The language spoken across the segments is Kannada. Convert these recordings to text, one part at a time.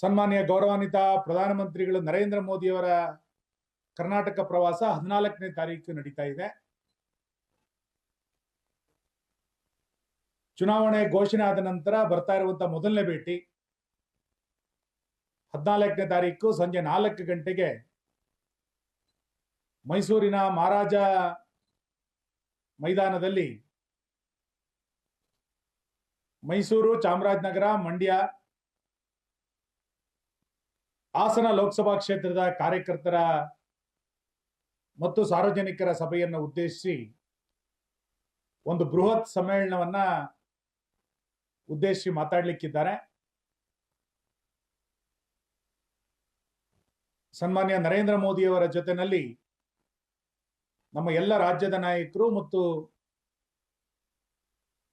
ಸನ್ಮಾನ್ಯ ಗೌರವಾನ್ವಿತ ಪ್ರಧಾನಮಂತ್ರಿಗಳು ನರೇಂದ್ರ ಮೋದಿಯವರ ಕರ್ನಾಟಕ ಪ್ರವಾಸ ಹದಿನಾಲ್ಕನೇ ತಾರೀಕು ನಡೀತಾ ಇದೆ. ಚುನಾವಣೆ ಘೋಷಣೆ ಆದ ನಂತರ ಬರ್ತಾ ಇರುವಂತಹ ಮೊದಲನೇ ಭೇಟಿ. ಹದಿನಾಲ್ಕನೇ ತಾರೀಕು ಸಂಜೆ ನಾಲ್ಕು ಗಂಟೆಗೆ ಮೈಸೂರಿನ ಮಹಾರಾಜ ಮೈದಾನದಲ್ಲಿ ಮೈಸೂರು ಚಾಮರಾಜನಗರ, ಮಂಡ್ಯ ಹಾಸನ ಲೋಕಸಭಾ ಕ್ಷೇತ್ರದ ಕಾರ್ಯಕರ್ತರ ಮತ್ತು ಸಾರ್ವಜನಿಕರ ಸಭೆಯನ್ನು ಉದ್ದೇಶಿಸಿ ಒಂದು ಬೃಹತ್ ಸಮ್ಮೇಳನವನ್ನ ಉದ್ದೇಶಿಸಿ ಮಾತಾಡ್ಲಿಕ್ಕಿದ್ದಾರೆ. ಸನ್ಮಾನ್ಯ ನರೇಂದ್ರ ಮೋದಿಯವರ ಜೊತೆನಲ್ಲಿ ನಮ್ಮ ಎಲ್ಲ ರಾಜ್ಯದ ನಾಯಕರು ಮತ್ತು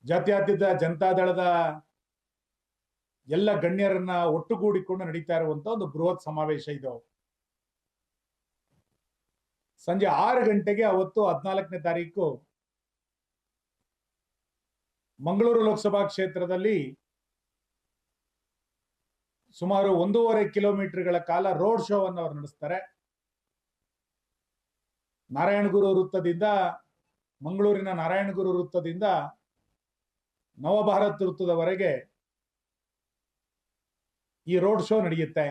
ಜಾತ್ಯಾತೀತ ಜನತಾದಳದ ಎಲ್ಲ ಗಣ್ಯರನ್ನ ಒಟ್ಟುಗೂಡಿಕೊಂಡು ನಡೀತಾ ಇರುವಂತ ಒಂದು ಬೃಹತ್ ಸಮಾವೇಶ ಇದು. ಸಂಜೆ ಆರು ಗಂಟೆಗೆ ಅವತ್ತು ಹದಿನಾಲ್ಕನೇ ತಾರೀಕು ಮಂಗಳೂರು ಲೋಕಸಭಾ ಕ್ಷೇತ್ರದಲ್ಲಿ ಸುಮಾರು ಒಂದೂವರೆ ಕಿಲೋಮೀಟರ್ಗಳ ಕಾಲ ರೋಡ್ ಶೋವನ್ನು ಅವರು ನಡೆಸ್ತಾರೆ. ನಾರಾಯಣಗುರು ವೃತ್ತದಿಂದ, ಮಂಗಳೂರಿನ ನಾರಾಯಣಗುರು ವೃತ್ತದಿಂದ ನವಭಾರತ್ ವೃತ್ತದವರೆಗೆ ಈ ರೋಡ್ ಶೋ ನಡೆಯುತ್ತೆ.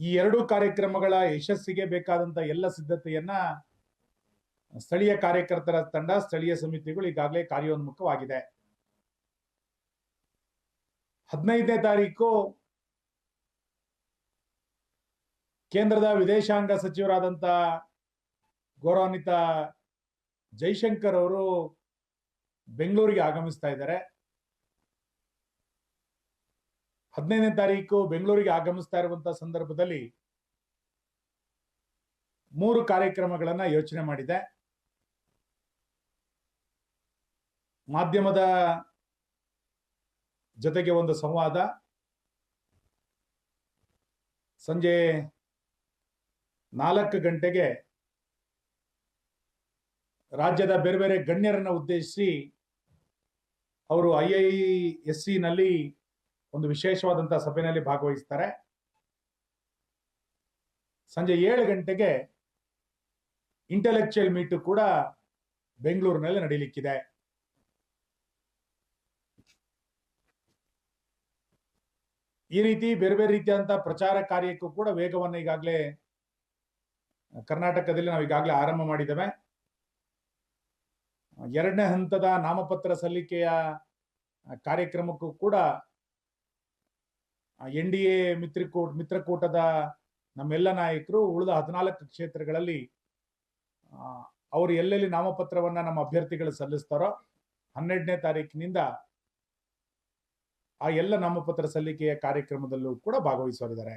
ಈ ಎರಡು ಕಾರ್ಯಕ್ರಮಗಳ ಯಶಸ್ಸಿಗೆ ಬೇಕಾದಂತ ಎಲ್ಲ ಸಿದ್ಧತೆಯನ್ನ ಸ್ಥಳೀಯ ಕಾರ್ಯಕರ್ತರ ತಂಡ, ಸ್ಥಳೀಯ ಸಮಿತಿಗಳು ಈಗಾಗಲೇ ಕಾರ್ಯೋನ್ಮುಖವಾಗಿದೆ. ಹದಿನೈದನೇ ತಾರೀಕು ಕೇಂದ್ರದ ವಿದೇಶಾಂಗ ಸಚಿವರಾದಂತ ಗೌರವಾನ್ವಿತ ಜೈಶಂಕರ್ ಅವರು ಬೆಂಗಳೂರಿಗೆ ಆಗಮಿಸ್ತಾ ಇದ್ದಾರೆ. ಹದಿನೈದನೇ ತಾರೀಕು ಬೆಂಗಳೂರಿಗೆ ಆಗಮಿಸ್ತಾ ಇರುವಂತಹ ಸಂದರ್ಭದಲ್ಲಿ ಮೂರು ಕಾರ್ಯಕ್ರಮಗಳನ್ನ ಯೋಚನೆ ಮಾಡಿದೆ. ಮಾಧ್ಯಮದ ಜೊತೆಗೆ ಒಂದು ಸಂವಾದ. ಸಂಜೆ ನಾಲ್ಕು ಗಂಟೆಗೆ ರಾಜ್ಯದ ಬೇರೆ ಬೇರೆ ಗಣ್ಯರನ್ನ ಉದ್ದೇಶಿಸಿ ಅವರು ಐ ಐ ಎಸ್ ಸಿ ನಲ್ಲಿ ಒಂದು ವಿಶೇಷವಾದಂತಹ ಸಭೆಯಲ್ಲಿ ಭಾಗವಹಿಸ್ತಾರೆ. ಸಂಜೆ ಏಳು ಗಂಟೆಗೆ ಇಂಟೆಲೆಕ್ಚುಯಲ್ ಮೀಟು ಕೂಡ ಬೆಂಗಳೂರಿನಲ್ಲಿ ನಡೀಲಿಕ್ಕಿದೆ. ಈ ರೀತಿ ಬೇರೆ ಬೇರೆ ರೀತಿಯಾದಂತಹ ಪ್ರಚಾರ ಕಾರ್ಯಕ್ಕೂ ಕೂಡ ವೇಗವನ್ನು ಈಗಾಗಲೇ ಕರ್ನಾಟಕದಲ್ಲಿ ನಾವು ಈಗಾಗಲೇ ಆರಂಭ ಮಾಡಿದ್ದೇವೆ. ಎರಡನೇ ಹಂತದ ನಾಮಪತ್ರ ಸಲ್ಲಿಕೆಯ ಕಾರ್ಯಕ್ರಮಕ್ಕೂ ಕೂಡ ಎನ್ ಡಿ ಎ ಮಿತ್ರಕೂಟ, ಮಿತ್ರಕೂಟದ ನಮ್ಮೆಲ್ಲ ನಾಯಕರು ಉಳಿದ ಹದಿನಾಲ್ಕು ಕ್ಷೇತ್ರಗಳಲ್ಲಿ ಅವರು ಎಲ್ಲೆಲ್ಲಿ ನಾಮಪತ್ರವನ್ನ ನಮ್ಮ ಅಭ್ಯರ್ಥಿಗಳು ಸಲ್ಲಿಸ್ತಾರೋ ಹನ್ನೆರಡನೇ ತಾರೀಕಿನಿಂದ ಆ ಎಲ್ಲ ನಾಮಪತ್ರ ಸಲ್ಲಿಕೆಯ ಕಾರ್ಯಕ್ರಮದಲ್ಲೂ ಕೂಡ ಭಾಗವಹಿಸೋರಿದ್ದಾರೆ.